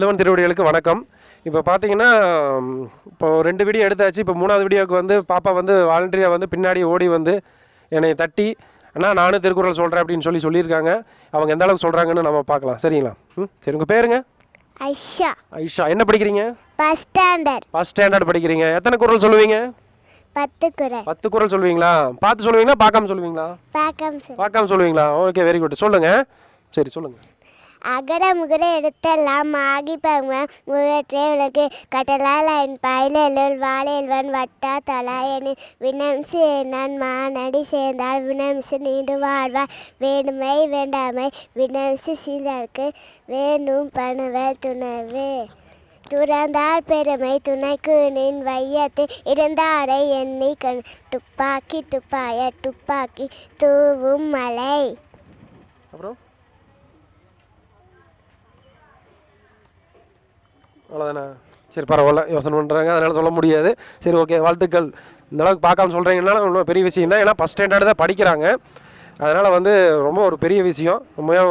இளவன் திருவடிகளுக்கு வணக்கம். இப்போ பார்த்தீங்கன்னா இப்போ ரெண்டு வீடியோ எடுத்தாச்சு. இப்போ மூணாவது வீடியோவுக்கு வந்து பாப்பா வந்து வாலண்டியராக வந்து பின்னாடி ஓடி வந்து என்னை தட்டி அண்ணா நானும் திருக்குறள் சொல்கிறேன் அப்படின்னு சொல்லி சொல்லியிருக்காங்க. அவங்க எந்த அளவுக்கு சொல்கிறாங்கன்னு நம்ம பார்க்கலாம் சரிங்களா? ம் சரி உங்கள் பேருங்க? ஐஷா. ஐஷா. என்ன படிக்கிறீங்க? ஃபஸ்ட் ஸ்டாண்டர்ட் ஃபஸ்ட் ஸ்டாண்டர்ட் படிக்கிறீங்க. எத்தனை குரல் சொல்லுவீங்க? பத்து குரல். பத்து குரல் சொல்லுவீங்களா? பார்த்து சொல்லுவீங்களா? பார்க்காம சொல்லுவீங்களா? பார்க்காம சொல் பார்க்காம சொல்லுவீங்களா? ஓகே வெரி குட் சொல்லுங்கள் சரி சொல்லுங்கள் அகர முகர எடுத்தெல்லாம் ஆகி பங்க முகற்றே உலகு கடலால் என் பயிலுள் வாழையல்வன் வட்டா தலா என வினம்சி சேனான் மானடி சேர்ந்தால் வினம்சு நீண்டு வாழ்வார். வேணுமை வேண்டாமை வினம்சு சீந்தார்க்கு வேணும் பணுவல் துணவு. துறந்தார் பெருமை துணைக்கு நின் வையத்து இருந்தாரை எண்ணி கண் துப்பாக்கி துப்பாய துப்பாக்கி தூவும் மலை. அப்புறம்? அவ்வளோதானே சரி பரவாயில்ல. யோசனை பண்ணுறாங்க அதனால் சொல்ல முடியாது. சரி ஓகே வாழ்த்துக்கள். இந்த அளவுக்கு பார்க்காம சொல்கிறீங்கன்னா ரொம்ப பெரிய விஷயம் தான் ஏன்னா ஃபஸ்ட் ஸ்டாண்டர்டு தான் படிக்கிறாங்க. அதனால் வந்து ரொம்ப ஒரு பெரிய விஷயம். உண்மையாக